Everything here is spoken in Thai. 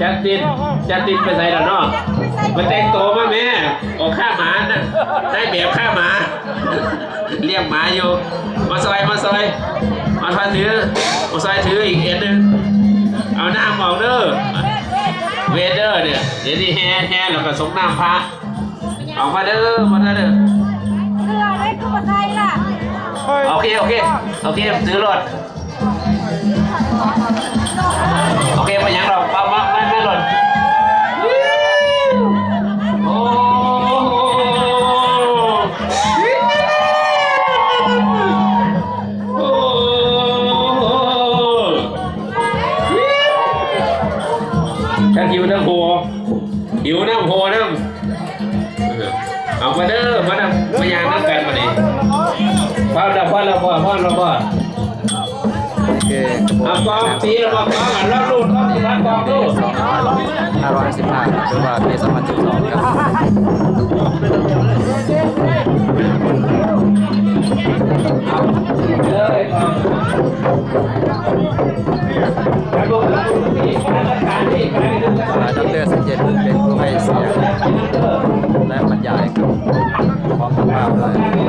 จัดติดจัดติดไปใส่แล้วเนาะมาแต่งตัวมาแม่ออกข้าหมาน่ะได้แบบข้าหมา เรียกหมาอยู่ มาซอยมาซอยมาพาถือมาซอยถืออีกเอ็นหนึงเอาน้ำออกเด้อเวเดอร์เนี่ยเดี๋ยวนี้แห่แห่แล้วก็สงน้ำพระออกมาเด้อมาเด้อเสื้อได้คือมาไทยล่ะโอเคโอเคโอเคซื้อรถ ถ้าหิวน้ำโพหิวน้ำโพน้ำเอามาเด้อมาน้ำมายางน้ำกันมาดิพ่อเราพ่อเราพ่อพ่าเราพ่อโอเคเอากองสีเราบอกกางอันรับรูดรับรับกางรูดห้าร้อยสิบห้าหรือว่าปีสองพันสิบสองครับเอาเลย ใหญ่ครับความสภาพเลย